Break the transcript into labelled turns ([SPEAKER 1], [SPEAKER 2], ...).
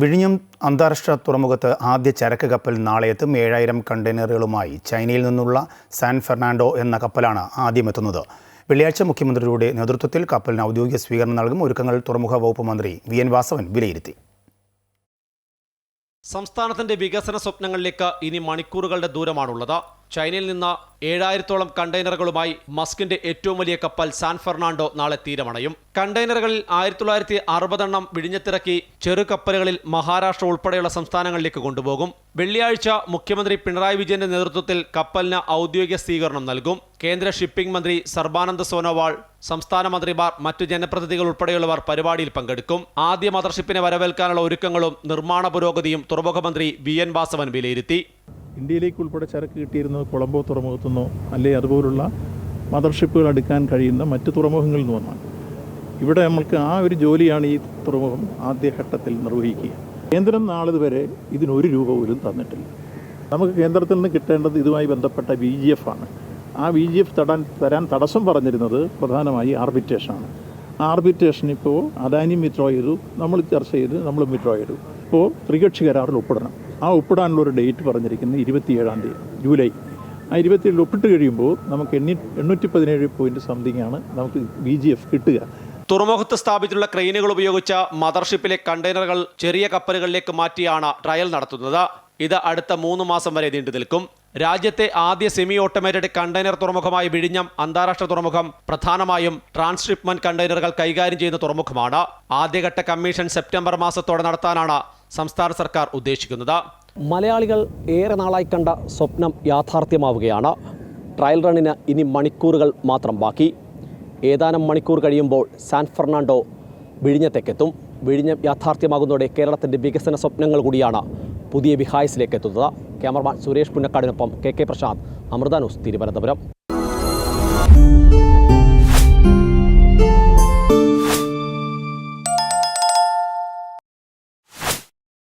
[SPEAKER 1] വിഴിഞ്ഞം അന്താരാഷ്ട്ര തുറമുഖത്ത് ആദ്യ ചരക്ക് കപ്പൽ നാളെ എത്തും. ഏഴായിരം കണ്ടെയ്നറുകളുമായി ചൈനയിൽ നിന്നുള്ള സാൻ ഫെർണാണ്ടോ എന്ന കപ്പലാണ് ആദ്യമെത്തുന്നത്. വെള്ളിയാഴ്ച മുഖ്യമന്ത്രിയുടെ നേതൃത്വത്തിൽ കപ്പലിന് ഔദ്യോഗിക സ്വീകരണം നൽകും ഒരുക്കങ്ങൾ തുറമുഖ വകുപ്പ് മന്ത്രി വി. എൻ. വാസവൻ വിലയിരുത്തി.
[SPEAKER 2] സംസ്ഥാനത്തിന്റെ വികസന സ്വപ്നങ്ങളിലേക്ക് ഇനി മണിക്കൂറുകളുടെ ദൂരമാണുള്ളത്. ചൈനയിൽ നിന്ന് ഏഴായിരത്തോളം കണ്ടെയ്നറുകളുമായി മസ്കിന്റെ ഏറ്റവും വലിയ കപ്പൽ സാൻ ഫെർണാണ്ടോ നാളെ തീരമണയും. കണ്ടെയ്നറുകളിൽ ആയിരത്തി തൊള്ളായിരത്തി അറുപതെണ്ണം വിഴിഞ്ഞത്തിറക്കി ചെറു കപ്പലുകളിൽ മഹാരാഷ്ട്ര ഉൾപ്പെടെയുള്ള സംസ്ഥാനങ്ങളിലേക്ക് കൊണ്ടുപോകും. വെള്ളിയാഴ്ച മുഖ്യമന്ത്രി പിണറായി വിജയന്റെ നേതൃത്വത്തിൽ കപ്പലിന് ഔദ്യോഗിക സ്വീകരണം നൽകും. കേന്ദ്ര ഷിപ്പിംഗ് മന്ത്രി സർബാനന്ദ സോനോവാൾ സംസ്ഥാന മന്ത്രിമാർ മറ്റു ജനപ്രതിനിധികൾ ഉൾപ്പെടെയുള്ളവർ പരിപാടിയിൽ പങ്കെടുക്കും. ആദ്യ മദർഷിപ്പിനെ വരവേൽക്കാനുള്ള ഒരുക്കങ്ങളും നിർമ്മാണ പുരോഗതിയും തുറമുഖ മന്ത്രി വി എൻ വാസവൻ വിലയിരുത്തി.
[SPEAKER 3] ഇന്ത്യയിലേക്ക് ഉൾപ്പെടെ ചരക്ക് കിട്ടിയിരുന്നത് കൊളംബോ തുറമുഖത്തു നിന്നോ അല്ലെ? അതുപോലുള്ള മദർഷിപ്പുകൾ അടുക്കാൻ കഴിയുന്ന മറ്റ് തുറമുഖങ്ങളിൽ നിന്നുമാണ് ഇവിടെ നമ്മൾക്ക് ആ ഒരു ജോലിയാണ് ഈ തുറമുഖം ആദ്യഘട്ടത്തിൽ നിർവഹിക്കുക. കേന്ദ്രം നാളിതുവരെ ഇതിനൊരു രൂപ പോലും തന്നിട്ടില്ല. നമുക്ക് കേന്ദ്രത്തിൽ നിന്ന് കിട്ടേണ്ടത് ഇതുമായി ബന്ധപ്പെട്ട ബി ജി എഫ് ആണ്. ആ ബി ജി എഫ് തടാൻ തരാൻ തടസ്സം പറഞ്ഞിരുന്നത് പ്രധാനമായി ആർബിട്രേഷനാണ് ആർബിട്രേഷൻ ഇപ്പോൾ അദാനിയും വിത്ഡ്രോ ചെയ്തു. നമ്മൾ ചർച്ച ചെയ്ത് നമ്മളും വിത്ഡ്രോ ചെയ്തു. ഇപ്പോൾ ത്രികക്ഷി കരാറിൽ ഒപ്പിടണം. ആ ഒപ്പിടാനുള്ള ഒരു ഡേറ്റ് പറഞ്ഞിരിക്കുന്നത് ഇരുപത്തിയേഴാം തീയതി ജൂലൈ. ആ ഇരുപത്തിയേഴിൽ ഒപ്പിട്ട് കഴിയുമ്പോൾ നമുക്ക് എണ്ണി എണ്ണൂറ്റി പതിനേഴ് പോയിന്റ് സംതിങ് ആണ് നമുക്ക് ബി ജി എഫ് കിട്ടുക.
[SPEAKER 2] തുറമുഖത്ത് സ്ഥാപിച്ചിട്ടുള്ള ക്രെയിനുകൾ ഉപയോഗിച്ച മദർഷിപ്പിലെ കണ്ടെയ്നറുകൾ ചെറിയ കപ്പലുകളിലേക്ക് മാറ്റിയാണ് ട്രയൽ നടത്തുന്നത്. ഇത് അടുത്ത മൂന്ന് മാസം വരെ നീണ്ടു നിൽക്കും. രാജ്യത്തെ ആദ്യ സെമി ഓട്ടോമേറ്റഡ് കണ്ടെയ്നർ തുറമുഖമായ വിഴിഞ്ഞം അന്താരാഷ്ട്ര തുറമുഖം പ്രധാനമായും ട്രാൻസ്ഷിപ്മെന്റ് കണ്ടെയ്നറുകൾ കൈകാര്യം ചെയ്യുന്ന തുറമുഖമാണ്. ആദ്യഘട്ട കമ്മീഷൻ സെപ്റ്റംബർ മാസത്തോടെ നടത്താനാണ് സംസ്ഥാന സർക്കാർ ഉദ്ദേശിക്കുന്നത്.
[SPEAKER 4] മലയാളികൾ ഏറെ നാളായി കണ്ട സ്വപ്നം യാഥാർത്ഥ്യമാവുകയാണ്. ട്രയൽ റണ്ണിന് ഇനി മണിക്കൂറുകൾ മാത്രം ബാക്കി. ഏതാനും മണിക്കൂർ കഴിയുമ്പോൾ സാൻ ഫെർണാണ്ടോ വിഴിഞ്ഞത്തേക്കെത്തും. വിഴിഞ്ഞം യാഥാർത്ഥ്യമാകുന്നതോടെ കേരളത്തിന്റെ വികസന സ്വപ്നങ്ങൾ കൂടിയാണ് പുതിയ ബിഹായ്സിലേക്ക് എത്തുന്നത് cameraman Suresh പുന്നക്കാടിനൊപ്പം K K Prashanth Amrita News Thiruvananthapuram.